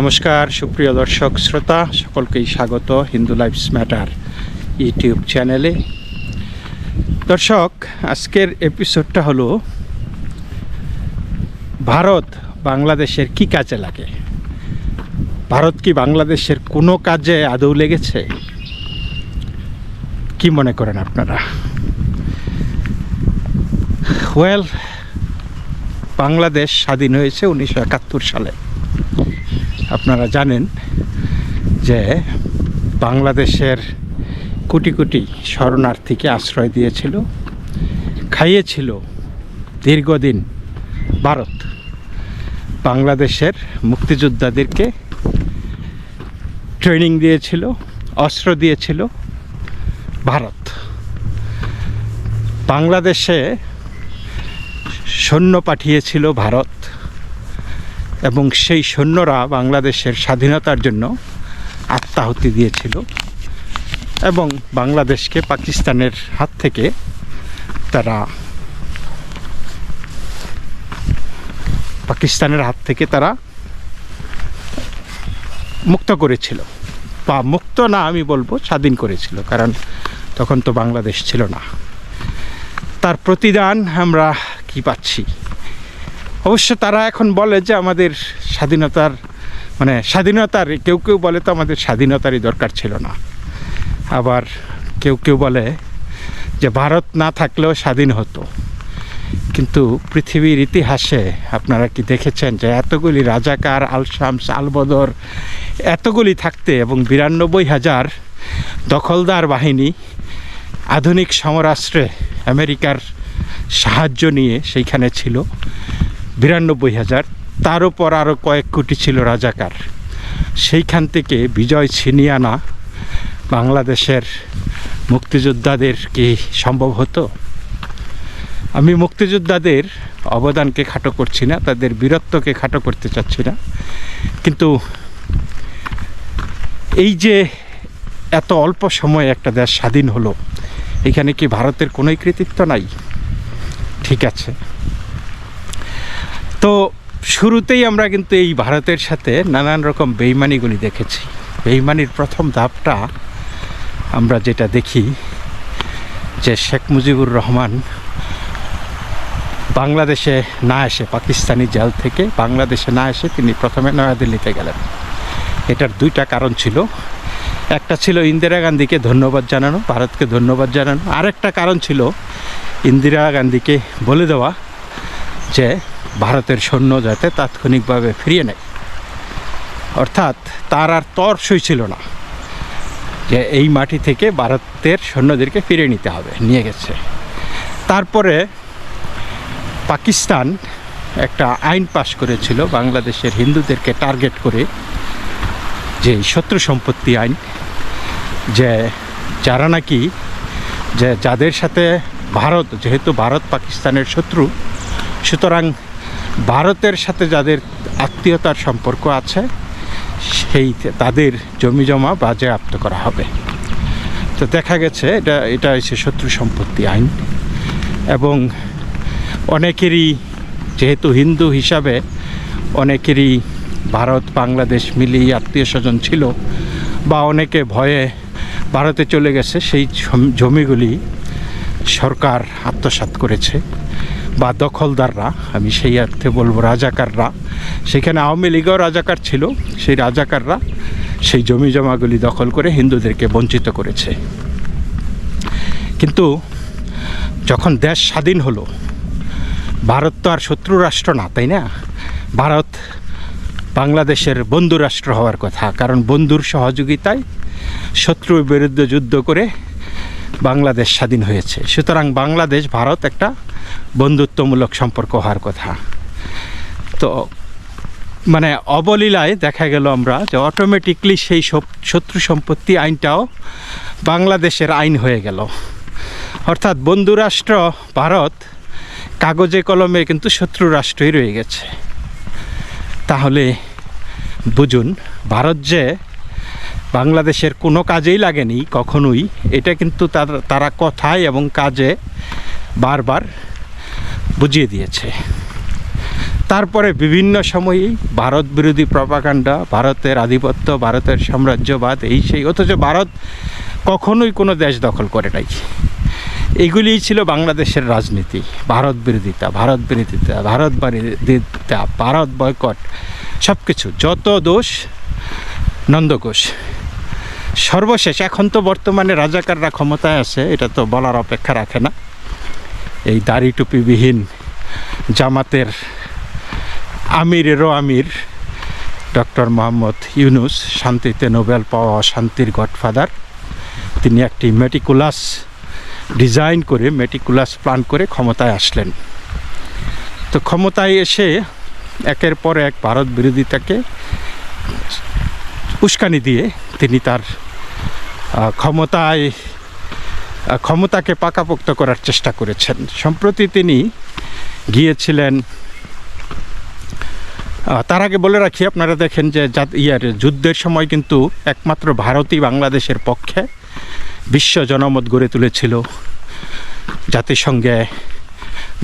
নমস্কার, সুপ্রিয় দর্শক, শ্রোতা, সকলকেই স্বাগত হিন্দু লাইফস ম্যাটার ইউটিউব চ্যানেলে। দর্শক, আজকের এপিসোডটা হলো, ভারত বাংলাদেশের কি কাজে লাগে? ভারত কি বাংলাদেশের কোনো কাজে আদৌ লেগেছে? কি মনে করেন আপনারা? ওয়েল বাংলাদেশ স্বাধীন হয়েছে উনিশশো একাত্তর সালে। আপনারা জানেন যে বাংলাদেশের কোটি কোটি শরণার্থীকে আশ্রয় দিয়েছিল, খাইয়েছিল দীর্ঘদিন ভারত। বাংলাদেশের মুক্তিযোদ্ধাদেরকে ট্রেনিং দিয়েছিল, অস্ত্র দিয়েছিল ভারত। বাংলাদেশে সৈন্য পাঠিয়েছিল ভারত। এবং সেই সৈন্যরা বাংলাদেশের স্বাধীনতার জন্য আত্মাহুতি দিয়েছিল এবং বাংলাদেশকে পাকিস্তানের হাত থেকে তারা পাকিস্তানের হাত থেকে তারা মুক্ত করেছিল বা মুক্ত না আমি বলব, স্বাধীন করেছিল, কারণ তখন তো বাংলাদেশ ছিল না। তার প্রতিদান আমরা কি পাচ্ছি? অবশ্য তারা এখন বলে যে আমাদের স্বাধীনতার মানে স্বাধীনতার, কেউ কেউ বলে তো আমাদের স্বাধীনতারই দরকার ছিল না। আবার কেউ কেউ বলে যে ভারত না থাকলেও স্বাধীন হতো। কিন্তু পৃথিবীর ইতিহাসে আপনারা কি দেখেছেন যে এতগুলি রাজাকার, আলশামস, আলবদর, এতগুলি থাকতে এবং বিরানব্বই হাজার দখলদার বাহিনী আধুনিক সমরাষ্ট্রে আমেরিকার সাহায্য নিয়ে সেইখানে ছিল। বিরানব্বই হাজার। তার উপর আরও কয়েক কোটি ছিল রাজাকার। সেইখান থেকে বিজয় ছিনিয়ে আনা বাংলাদেশের মুক্তিযোদ্ধাদের কি সম্ভব হতো? আমি মুক্তিযোদ্ধাদের অবদানকে খাটো করছি না, তাদের বীরত্বকে খাটো করতে চাচ্ছি না। কিন্তু এই যে এত অল্প সময়ে একটা দেশ স্বাধীন হলো, এখানে কি ভারতের কোনোই কৃতিত্ব নাই? ঠিক আছে। তো শুরুতেই আমরা কিন্তু এই ভারতের সাথে নানান রকম বেইমানিগুলি দেখেছি। বেইমানির প্রথম ধাপটা আমরা যেটা দেখি যে শেখ মুজিবুর রহমান বাংলাদেশে না এসে, পাকিস্তানি জেল থেকে বাংলাদেশে না এসে তিনি প্রথমে নয়াদিল্লিতে গেলেন। এটার দুইটা কারণ ছিল। একটা ছিল ইন্দিরা গান্ধীকে ধন্যবাদ জানানো, ভারতকে ধন্যবাদ জানানো। আরেকটা কারণ ছিল ইন্দিরা গান্ধীকে বলে দেওয়া যে ভারতের সৈন্য যাতে তাৎক্ষণিকভাবে ফিরিয়ে নেয়। অর্থাৎ তার আর তর সই ছিল না যে এই মাটি থেকে ভারতের সৈন্যদেরকে ফিরিয়ে নিতে হবে, নিয়ে গেছে। তারপরে পাকিস্তান একটা আইন পাশ করেছিল বাংলাদেশের হিন্দুদেরকে টার্গেট করে যে শত্রু সম্পত্তি আইন, যে যারা নাকি, যে যাদের সাথে ভারত, যেহেতু ভারত পাকিস্তানের শত্রু, সুতরাং ভারতের সাথে যাদের আত্মীয়তার সম্পর্ক আছে, সেই তাদের জমি জমা বাজেয়াপ্ত করা হবে। তো দেখা গেছে, এটা এটা হচ্ছে শত্রু সম্পত্তি আইন। এবং অনেকেরই, যেহেতু হিন্দু হিসাবে, অনেকেরই ভারত, বাংলাদেশ মিলিয়ে আত্মীয় স্বজন ছিল, বা অনেকে ভয়ে ভারতে চলে গেছে, সেই জমিগুলি সরকার আত্মসাৎ করেছে। বা দখলদাররা, আমি সেই অর্থে বলব রাজাকাররা, সেখানে আওয়ামী লীগও রাজাকার ছিল, সেই রাজাকাররা সেই জমি জমাগুলি দখল করে হিন্দুদেরকে বঞ্চিত করেছে। কিন্তু যখন দেশ স্বাধীন হলো, ভারত তো আর শত্রু রাষ্ট্র না, তাই না? ভারত বাংলাদেশের বন্ধু রাষ্ট্র হওয়ার কথা, কারণ বন্ধুর সহযোগিতায় শত্রুর বিরুদ্ধে যুদ্ধ করে বাংলাদেশ স্বাধীন হয়েছে। সুতরাং বাংলাদেশ, ভারত একটা বন্ধুত্বমূলক সম্পর্ক হওয়ার কথা। তো মানে অবলীলায় দেখা গেল আমরা যে অটোমেটিকলি সেই শত্রু সম্পত্তি আইনটাও বাংলাদেশের আইন হয়ে গেল। অর্থাৎ বন্ধুরাষ্ট্র, ভারত কাগজে কলমে কিন্তু শত্রু রাষ্ট্রই রয়ে গেছে। তাহলে বুঝুন, ভারত যে বাংলাদেশের কোনো কাজেই লাগেনি কখনোই। এটা কিন্তু তার- তারা কথায় এবং কাজে বারবার বুঝিয়ে দিয়েছে। তারপরে বিভিন্ন সময়েই ভারত বিরোধী প্রপাকাণ্ডা ভারতের আধিপত্য, ভারতের সাম্রাজ্যবাদ, এই সেই, অথচ ভারত কখনোই কোনো দেশ দখল করে নাই। এগুলিই ছিল বাংলাদেশের রাজনীতি, ভারত বিরোধিতা ভারত বিরোধিতা ভারত বিরোধিতা, ভারত বয়কট সব কিছু যত দোষ নন্দঘোষ সর্বশেষ, এখন তো বর্তমানে রাজাকাররা ক্ষমতায় আছে, এটা তো বলার অপেক্ষা রাখে না। এই দাড়ি টুপিবিহীন জামাতের আমিরেরও আমির, ডক্টর মোহাম্মদ ইউনুস, শান্তিতে নোবেল পাওয়া শান্তির গডফাদার। তিনি একটি মেটিকুলাস ডিজাইন করে, মেটিকুলাস প্ল্যান করে ক্ষমতায় আসলেন। তো ক্ষমতায় এসে একের পর এক ভারত বিরোধিতাকে উস্কানি দিয়ে তিনি তার ক্ষমতায় ক্ষমতাকে পাকাপোক্ত করার চেষ্টা করেছেন। সম্প্রতি তিনি গিয়েছিলেন তার আগে বলে রাখি, আপনারা দেখেন যে ইয়ার যুদ্ধের সময় কিন্তু একমাত্র ভারতই বাংলাদেশের পক্ষে বিশ্ব জনমত গড়ে তুলেছিল। জাতিসংঘে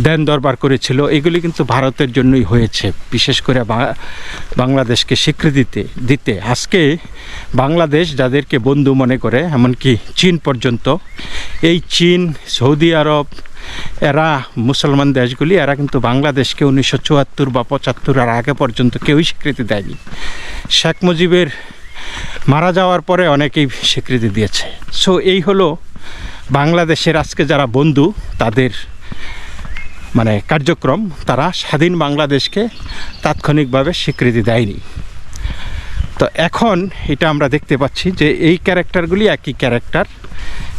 দেন দরবার করেছিল। এগুলি কিন্তু ভারতের জন্যই হয়েছে। বিশেষ করে বাংলাদেশকে স্বীকৃতিতে দিতে। আজকে বাংলাদেশ যাদেরকে বন্ধু মনে করে, এমনকি চীন পর্যন্ত, এই চীন, সৌদি আরব, এরা মুসলমান দেশগুলি, এরা কিন্তু বাংলাদেশকে উনিশশো চুয়াত্তর বা পঁচাত্তর আর আগে পর্যন্ত কেউই স্বীকৃতি দেয়নি। শেখ মুজিবের মারা যাওয়ার পরে অনেকেই স্বীকৃতি দিয়েছে। সো এই হলো বাংলাদেশের আজকে যারা বন্ধু, তাদের মানে কার্যক্রম, তারা স্বাধীন বাংলাদেশকে তাৎক্ষণিকভাবে স্বীকৃতি দেয়নি। তো এখন এটা আমরা দেখতে পাচ্ছি যে এই ক্যারেক্টারগুলি একই ক্যারেক্টার।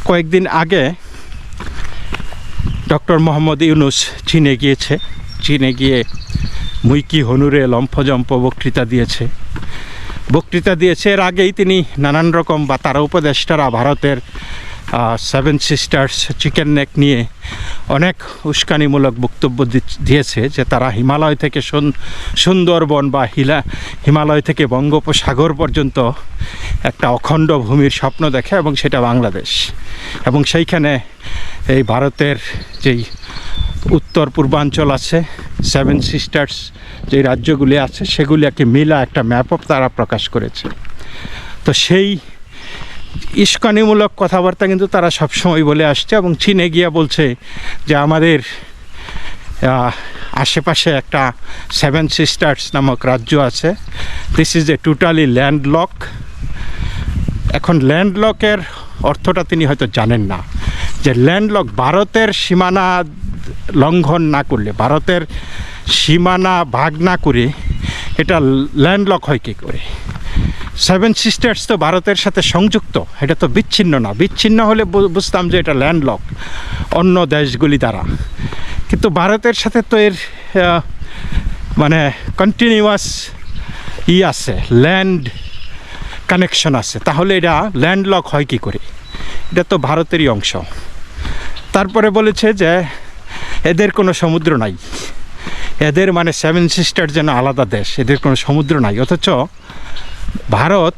কয়েকদিন আগে ডক্টর মোহাম্মদ ইউনুস চীনে গিয়েছে। চীনে গিয়ে মুইকি হনুরে লম্ফজম্প বক্তৃতা দিয়েছে। বক্তৃতা দিয়েছে, এর আগেই তিনি নানান রকম বা তারা উপদেষ্টারা ভারতের সেভেন সিস্টার্স চিকেন নেক নিয়ে অনেক উস্কানিমূলক বক্তব্য দিয়েছে যে তারা হিমালয় থেকে সুন্দরবন বা হিলা, হিমালয় থেকে বঙ্গোপসাগর পর্যন্ত একটা অখণ্ড ভূমির স্বপ্ন দেখে এবং সেটা বাংলাদেশ। এবং সেইখানে এই ভারতের যেই উত্তর পূর্বাঞ্চল আছে সেভেন সিস্টার্স যে রাজ্যগুলি আছে সেগুলি সেগুলিকে মিলা একটা ম্যাপও তারা প্রকাশ করেছে। তো সেই ইস্কানিমূলক কথাবার্তা কিন্তু তারা সবসময় বলে আসছে এবং চীনে গিয়ে বলছে যে আমাদের আশেপাশে একটা সেভেন সিস্টার্স নামক রাজ্য আছে। This is a totally landlock এখন ল্যান্ডলকের অর্থটা তিনি হয়তো জানেন না। যে ল্যান্ডলক ভারতের সীমানা লঙ্ঘন না করলে, ভারতের সীমানা ভাগ না করে, এটা ল্যান্ডলক হয় কী করে? সেভেন সিস্টার্স তো ভারতের সাথে সংযুক্ত। এটা তো বিচ্ছিন্ন না। বিচ্ছিন্ন হলে বুঝতাম যে এটা ল্যান্ডলক অন্য দেশগুলি দ্বারা। কিন্তু ভারতের সাথে তো এর মানে কন্টিনিউয়াস ই আছে ল্যান্ড কানেকশন আছে। তাহলে এটা ল্যান্ডলক হয় কি করে? এটা তো ভারতেরই অংশ। তারপরে বলেছে যে এদের কোনো সমুদ্র নাই। এদের মানে সেভেন সিস্টার যেন আলাদা দেশ, এদের কোনো সমুদ্র নাই। অথচ ভারত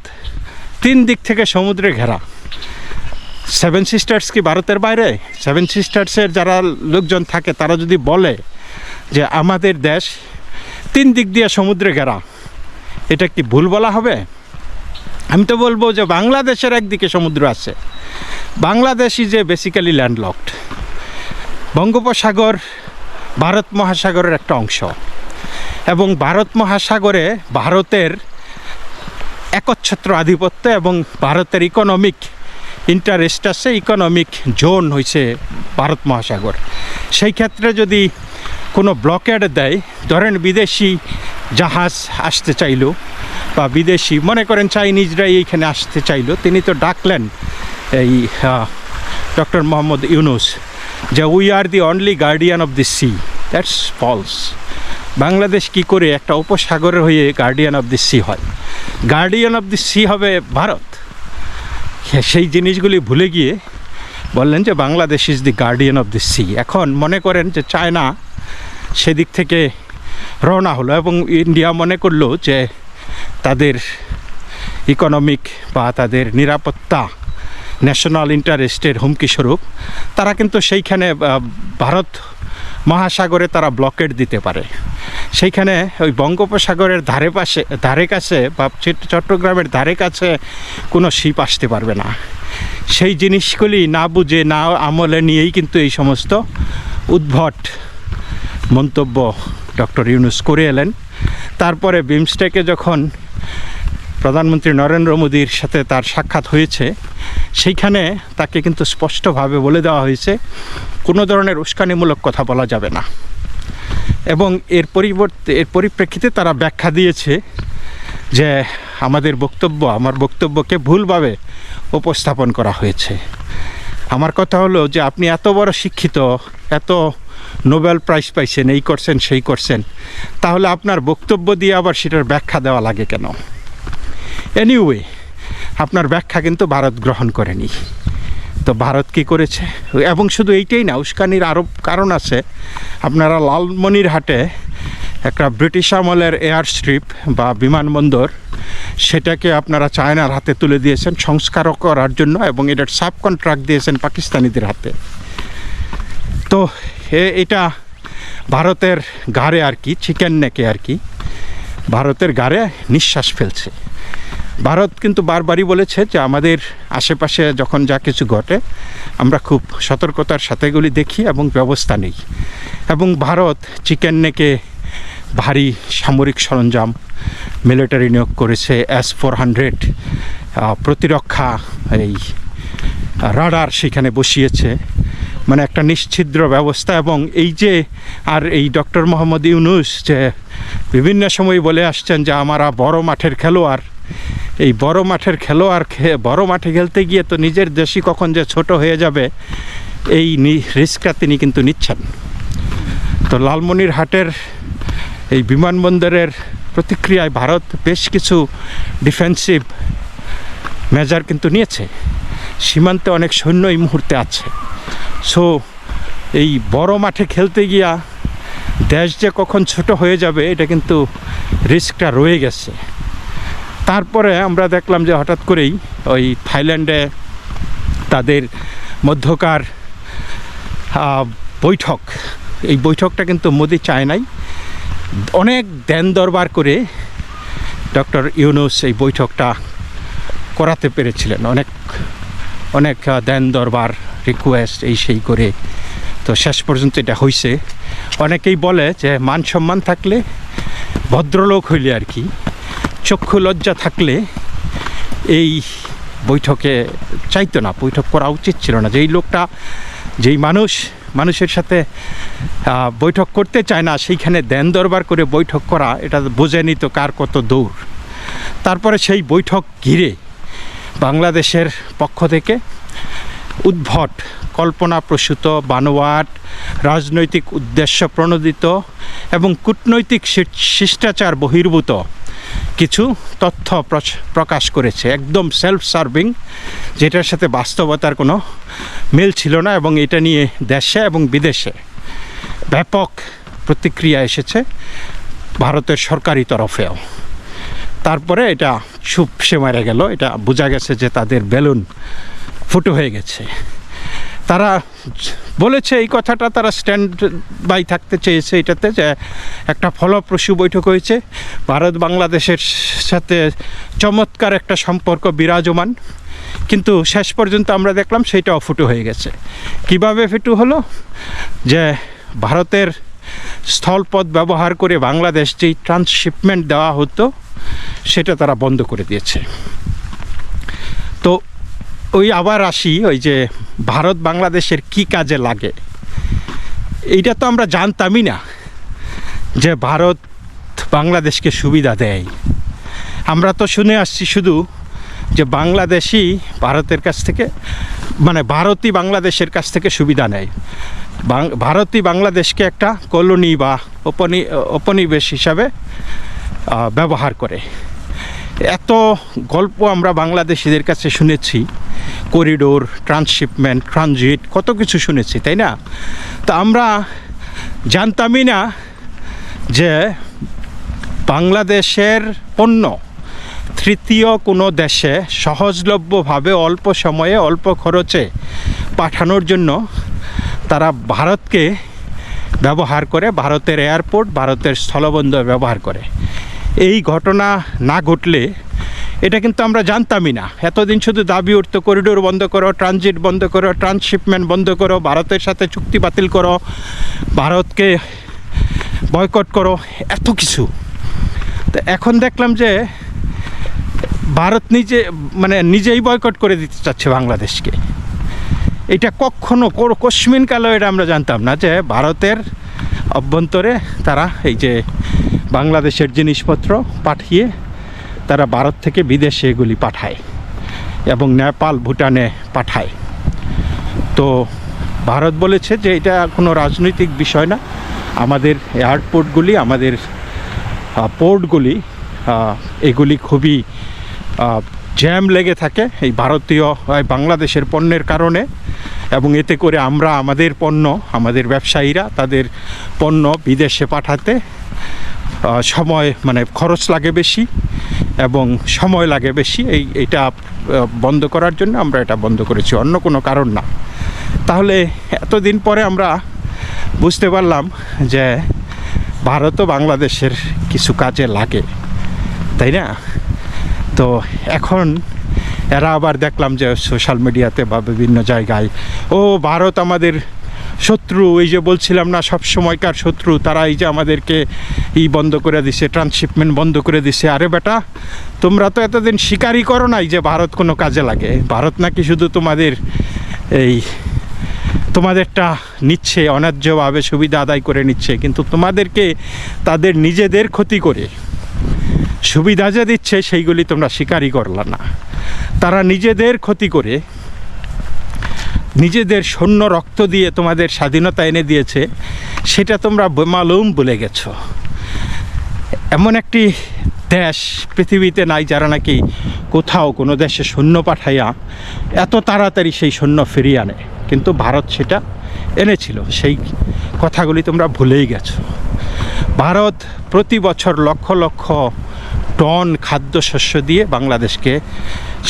তিন দিক থেকে সমুদ্রে ঘেরা। সেভেন সিস্টার্স কি ভারতের বাইরে? সেভেন সিস্টার্সের যারা লোকজন থাকে, তারা যদি বলে যে আমাদের দেশ তিন দিক দিয়ে সমুদ্রে ঘেরা, এটা কি ভুল বলা হবে? আমি তো বলব যে বাংলাদেশের একদিকে সমুদ্র আছে। Bangladesh is a basically landlocked বঙ্গোপসাগর ভারত মহাসাগরের একটা অংশ। এবং ভারত মহাসাগরে ভারতের একচ্ছত্র আধিপত্য এবং ভারতের ইকোনমিক ইন্টারেস্ট আছে ইকোনমিক জোন হয়েছে ভারত মহাসাগর। সেই ক্ষেত্রে যদি কোনো ব্লকেড দেয়, ধরেন বিদেশি জাহাজ আসতে চাইল বা বিদেশি, মনে করেন চাইনিজরাই এইখানে আসতে চাইলো, তিনি তো ডাকলেন এই ডক্টর মোহাম্মদ ইউনুস যে we are the only guardian of the sea that's false Bangladesh কি করে একটা উপসাগরের হয়ে গার্ডিয়ান অফ দি সি হয়? গার্ডিয়ান অফ দি সি হবে ভারত। সেই জিনিসগুলি ভুলে গিয়ে বললেন যে Bangladesh is the guardian of the sea এখন মনে করেন যে চায়না সেদিক থেকে রওনা হলো এবং ইন্ডিয়া মনে করল যে তাদের ইকোনমিক বা তাদের নিরাপত্তা ন্যাশনাল ইন্টারেস্টের হুমকি স্বরূপ, তারা কিন্তু সেইখানে ভারত মহাসাগরে তারা ব্লকেট দিতে পারে। সেইখানে ওই বঙ্গোপসাগরের ধারে পাশে, ধারে কাছে বা চট্টগ্রামের ধারে কাছে কোনো শিপ আসতে পারবে না। সেই জিনিসগুলি না বুঝে, না আমলে নিয়েই কিন্তু এই সমস্ত উদ্ভট মন্তব্য ডক্টর ইউনুস করে এলেন। তারপরে বিমস্টেকে যখন প্রধানমন্ত্রী নরেন্দ্র মোদীর সাথে তার সাক্ষাৎ হয়েছে। সেইখানে তাকে কিন্তু স্পষ্টভাবে বলে দেওয়া হয়েছে, কোনো ধরনের উস্কানিমূলক কথা বলা যাবে না। এবং এর পরিবর্তে, এর পরিপ্রেক্ষিতে তারা ব্যাখ্যা দিয়েছে যে আমাদের বক্তব্য, আমার বক্তব্যকে ভুলভাবে উপস্থাপন করা হয়েছে। আমার কথা হলো যে আপনি এত বড় শিক্ষিত, এত নোবেল প্রাইজ পাইছেন, এই করছেন, সেই করছেন, তাহলে আপনার বক্তব্য দিয়ে আবার সেটার ব্যাখ্যা দেওয়া লাগে কেন? এনিওয়ে আপনার ব্যাখ্যা কিন্তু ভারত গ্রহণ করেনি। তো ভারত কী করেছে? এবং শুধু এইটাই না, উস্কানির আরও কারণ আছে। আপনারা লালমনিরহাটে একটা ব্রিটিশ আমলের এয়ার স্ট্রিপ বা বিমানবন্দর, সেটাকে আপনারা চায়নার হাতে তুলে দিয়েছেন সংস্কারও করার জন্য এবং এটার সাব কন্ট্রাক্ট দিয়েছেন পাকিস্তানিদের হাতে। তো এটা ভারতের গাড়ে আর কি, চিকেন নেকে আর কি। ভারতের গাড়ে নিঃশ্বাস ফেলছে। ভারত কিন্তু বারবারই বলেছে যে আমাদের আশেপাশে যখন যা কিছু ঘটে, আমরা খুব সতর্কতার সাথে এগুলি দেখি এবং ব্যবস্থা নেই। এবং ভারত চিকেন নেকে ভারী সামরিক সরঞ্জাম মিলিটারি নিয়োগ করেছে এস ফোর হান্ড্রেড প্রতিরক্ষা, এই রাডার সেখানে বসিয়েছে। মানে একটা নিশ্ছিদ্র ব্যবস্থা এবং এই যে, আর এই ডক্টর মোহাম্মদ ইউনুস যে বিভিন্ন সময় বলে আসছেন যে, আমরা বড় মাঠের খেলোয়াড়। এই বড় মাঠের খেলোয়াড় বড় মাঠে খেলতে গিয়ে তো নিজের দেশই কখন যে ছোট হয়ে যাবে, এই রিস্কটা তিনি কিন্তু নিচ্ছেন। তো লালমনিরহাটের এই বিমানবন্দরের প্রতিক্রিয়ায় ভারত বেশ কিছু ডিফেন্সিভ মেজার কিন্তু নিয়েছে। সীমান্তে অনেক সৈন্য এই মুহূর্তে আছে। সো এই বড় মাঠে খেলতে গিয়া দেশ যে কখন ছোট হয়ে যাবে, এটা কিন্তু রিস্কটা রয়ে গেছে। তারপরে আমরা দেখলাম যে হঠাৎ করেই ওই থাইল্যান্ডে তাদের মধ্যকার বৈঠক। এই বৈঠকটা কিন্তু মোদি চায় নাই। অনেক দেন দরবার করে ডক্টর ইউনুস এই বৈঠকটা করাতে পেরেছিলেন। অনেক অনেক দেন দরবার রিকোয়েস্ট এই সেই করে। তো শেষ পর্যন্ত এটা হয়েছে অনেকেই বলে যে মান সম্মান থাকলে ভদ্রলোক হইলে আর কি। চক্ষু লজ্জা থাকলে এই বৈঠকে চাইতো না, বৈঠক করা উচিত ছিল না। যেই লোকটা, যেই মানুষ, মানুষের সাথে বৈঠক করতে চায় না, সেইখানে দেন দরবার করে বৈঠক করা, এটা বোঝেনি তো কার কত দৌড় তারপরে সেই বৈঠক ঘিরে বাংলাদেশের পক্ষ থেকে উদ্ভট, কল্পনাপ্রসূত, বানোয়াট, রাজনৈতিক উদ্দেশ্য প্রণোদিত এবং কূটনৈতিক শিষ্টাচার বহির্ভূত কিছু তথ্য প্রকাশ করেছে। একদম সেলফ সার্ভিং যেটার সাথে বাস্তবতার কোনো মিল ছিল না এবং এটা নিয়ে দেশে এবং বিদেশে ব্যাপক প্রতিক্রিয়া এসেছে ভারতের সরকারি তরফেও। তারপরে এটা ছুপসে মারা গেল। এটা বোঝা গেছে যে তাদের বেলুন ফুটো হয়ে গেছে। তারা বলেছে, এই কথাটা তারা স্ট্যান্ড বাই থাকতে চেয়েছে এটাতে যে একটা ফলপ্রসূ বৈঠক হয়েছে। ভারত বাংলাদেশের সাথে চমৎকার একটা সম্পর্ক বিরাজমান। কিন্তু শেষ পর্যন্ত আমরা দেখলাম সেইটাও ফুটো হয়ে গেছে। কীভাবে ফুটো হলো? যে ভারতের স্থলপথ ব্যবহার করে বাংলাদেশ যেই ট্রান্সশিপমেন্ট দেওয়া হতো, সেটা তারা বন্ধ করে দিয়েছে। ওই আবার আসি, ওই যে ভারত বাংলাদেশের কি কাজে লাগে? এইটা তো আমরা জানতামই না যে ভারত বাংলাদেশকে সুবিধা দেয়। আমরা তো শুনে আসছি শুধু যে বাংলাদেশি ভারতের কাছ থেকে মানে ভারতই বাংলাদেশের কাছ থেকে সুবিধা নেয়। ভারতই বাংলাদেশকে একটা কলোনি বা উপনি উপনিবেশ হিসাবে ব্যবহার করে। এত গল্প আমরা বাংলাদেশিদের কাছে শুনেছি, করিডোর, ট্রান্সশিপমেন্ট, ট্রানজিট, কত কিছু শুনেছি, তাই না? তা আমরা জানতামই না যে বাংলাদেশের পণ্য তৃতীয় কোনো দেশে সহজলভ্যভাবে অল্প সময়ে, অল্প খরচে পাঠানোর জন্য তারা ভারতকে ব্যবহার করে, ভারতের এয়ারপোর্ট, ভারতের স্থলবন্দর ব্যবহার করে। এই ঘটনা না ঘটলে এটা কিন্তু আমরা জানতামই না। এতদিন শুধু দাবি উঠতো করিডোর বন্ধ করো ট্রানজিট বন্ধ করো ট্রান্সশিপমেন্ট বন্ধ করো, ভারতের সাথে চুক্তি বাতিল করো, ভারতকে বয়কট করো, এত কিছু। তো এখন দেখলাম যে ভারত নিজে মানে নিজেই বয়কট করে দিতে চাচ্ছে বাংলাদেশকে। এটা কখনো কশ্মিন কালেও এটা আমরা জানতাম না যে ভারতের অভ্যন্তরে তারা এই যে বাংলাদেশের জিনিসপত্র পাঠিয়ে তারা ভারত থেকে বিদেশে এগুলি পাঠায় এবং নেপাল, ভুটানে পাঠায়। তো ভারত বলেছে যে এটা কোনো রাজনৈতিক বিষয় না। আমাদের এয়ারপোর্টগুলি, আমাদের পোর্টগুলি এগুলি খুবই জ্যাম লেগে থাকে এই ভারতীয় বাংলাদেশের পণ্যের কারণে এবং এতে করে আমরা আমাদের পণ্য, আমাদের ব্যবসায়ীরা তাদের পণ্য বিদেশে পাঠাতে সময় মানে খরচ লাগে বেশি এবং সময় লাগে বেশি। এই, এটা বন্ধ করার জন্য আমরা এটা বন্ধ করেছি, অন্য কোনো কারণ না। তাহলে এতদিন পরে আমরা বুঝতে পারলাম যে ভারতও বাংলাদেশের কিছু কাজে লাগে, তাই না? তো এখন এরা আবার দেখলাম যে সোশ্যাল মিডিয়াতে বা বিভিন্ন জায়গায়, ও ভারত আমাদের শত্রু। এই যে বলছিলাম না, সব সময়কার শত্রু তারা এই যে আমাদেরকে ই বন্ধ করে দিছে ট্রান্সশিপমেন্ট বন্ধ করে দিছে। আরে বেটা, তোমরা তো এতদিন স্বীকারই করো নাই যে ভারত কোনো কাজে লাগে। ভারত নাকি শুধু তোমাদের এই তোমাদেরটা নিচ্ছে, অন্যায্যভাবে সুবিধা আদায় করে নিচ্ছে, কিন্তু তোমাদেরকে তাদের নিজেদের ক্ষতি করে। সুবিধা যে দিচ্ছে, সেইগুলি তোমরা স্বীকারই করলা না। তারা নিজেদের ক্ষতি করে, নিজেদের সৈন্য রক্ত দিয়ে তোমাদের স্বাধীনতা এনে দিয়েছে, সেটা তোমরা মালুম ভুলে গেছো। এমন একটি দেশ পৃথিবীতে নাই, যারা নাকি কোথাও কোনো দেশে সৈন্য পাঠাইয়া এত তাড়াতাড়ি সেই সৈন্য ফিরিয়ে আনে। কিন্তু ভারত সেটা এনেছিল। সেই কথাগুলি তোমরা ভুলেই গেছো। ভারত প্রতি বছর লক্ষ লক্ষ টন খাদ্যশস্য দিয়ে বাংলাদেশকে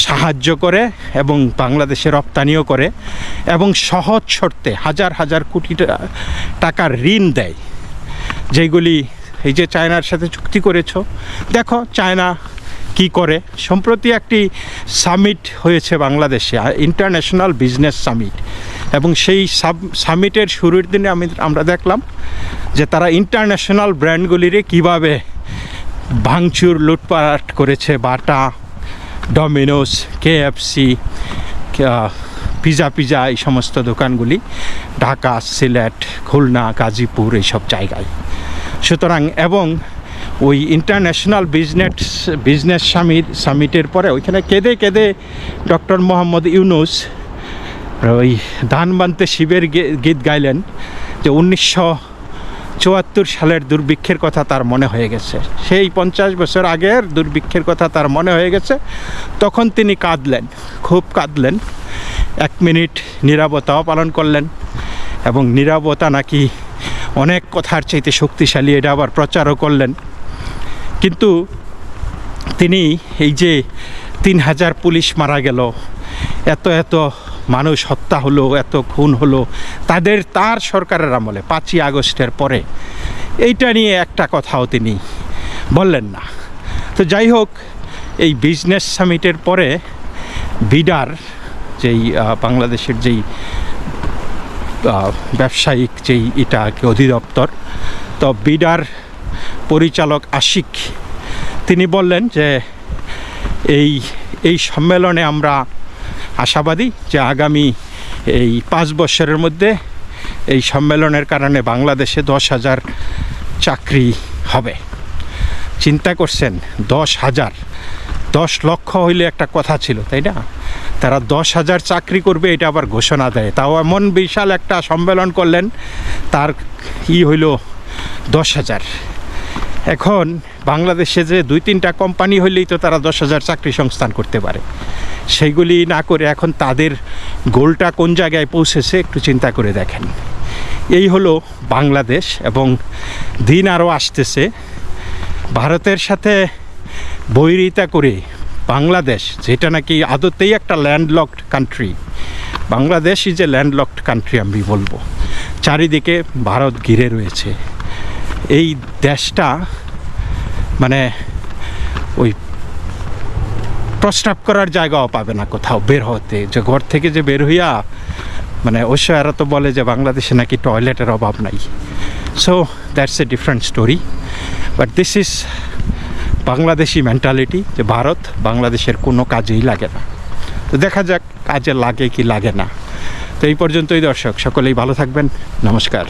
সাহায্য করে এবং বাংলাদেশে রপ্তানিও করে এবং সহজ শর্তে হাজার হাজার কোটি টাকার ঋণ দেয়। যেগুলি এই যে চায়নার সাথে চুক্তি করেছ, দেখো চায়না কি করে। সম্প্রতি একটি সামিট হয়েছে বাংলাদেশে, ইন্টারন্যাশনাল বিজনেস সামিট। এবং সেই সাব সামিটের শুরুর দিনে আমি আমরা দেখলাম যে তারা ইন্টারন্যাশনাল ব্র্যান্ডগুলিরে কীভাবে ভাঙচুর, লুটপাট করেছে Bata, Domino's, KFC pizza pizza এই সমস্ত দোকানগুলি, ঢাকা, সিলেট, খুলনা, গাজীপুর এইসব জায়গায়। সুতরাং এবং ওই ইন্টারন্যাশনাল বিজনেস বিজনেস সামিট, সামিটের পরে ওইখানে কেঁদে কেঁদে ডক্টর মোহাম্মদ ইউনুস ওই ধান বানতে শিবের গীত গাইলেন যে উনিশশো চুয়াত্তর সালের দুর্ভিক্ষের কথা তার মনে হয়ে গেছে। সেই পঞ্চাশ বছর আগের দুর্ভিক্ষের কথা তার মনে হয়ে গেছে। তখন তিনি কাঁদলেন, খুব কাঁদলেন। এক মিনিট নীরবতাও পালন করলেন এবং নীরবতা নাকি অনেক কথার চাইতে শক্তিশালী, এটা আবার প্রচারও করলেন। কিন্তু তিনি এই যে তিন হাজার পুলিশ মারা গেল, এত এত মানুষ হত্যা হলো, এত খুন হলো, তাদের, তার সরকারের আমলে পাঁচই আগস্টের পরে। এইটা নিয়ে একটা কথাও তিনি বললেন না। তো যাই হোক, এই বিজনেস সামিটের পরে বিডার যেই বাংলাদেশের যেই ব্যবসায়িক যেই এটা কি অধিদপ্তর, তো বিডার পরিচালক আশিক, তিনি বললেন যে এই এই সম্মেলনে আমরা আশাবাদী যে আগামী এই পাঁচ বছরের মধ্যে এই সম্মেলনের কারণে বাংলাদেশে দশ হাজার চাকরি হবে। চিন্তা করছেন, দশ হাজার, দশ লক্ষ হইলে একটা কথা ছিল, তাই না? তারা দশ হাজার চাকরি করবে, এটা আবার ঘোষণা দেয়। তাও এমন বিশাল একটা সম্মেলন করলেন, তার ই হইল দশ হাজার। এখন বাংলাদেশে যে দুই তিনটা কোম্পানি হইলেই তো তারা দশ হাজার চাকরি সংস্থান করতে পারে। সেইগুলি না করে এখন তাদের গোলটা কোন জায়গায় পৌঁছেছে একটু চিন্তা করে দেখেন। এই হলো বাংলাদেশ এবং দিন আরও আসতেছে। ভারতের সাথে বৈরিতা করে বাংলাদেশ, যেটা নাকি আদতেই একটা landlocked country. Bangladesh is a landlocked country আমি বলব। চারিদিকে ভারত ঘিরে রয়েছে। এই দেশটা মানে ওই প্রস্রাব করার জায়গাও পাবে না কোথাও, বের হতে। যে ঘর থেকে যে বের হইয়া মানে ঐশ্বরা তো বলে যে বাংলাদেশে নাকি টয়লেটের অভাব নাই। So that's a different story but this is Bangladeshi mentality যে ভারত বাংলাদেশের কোনো কাজেই লাগে না। তো দেখা যাক কাজে লাগে কি লাগে না। তো এই পর্যন্তই দর্শক, সকলেই ভালো থাকবেন। নমস্কার।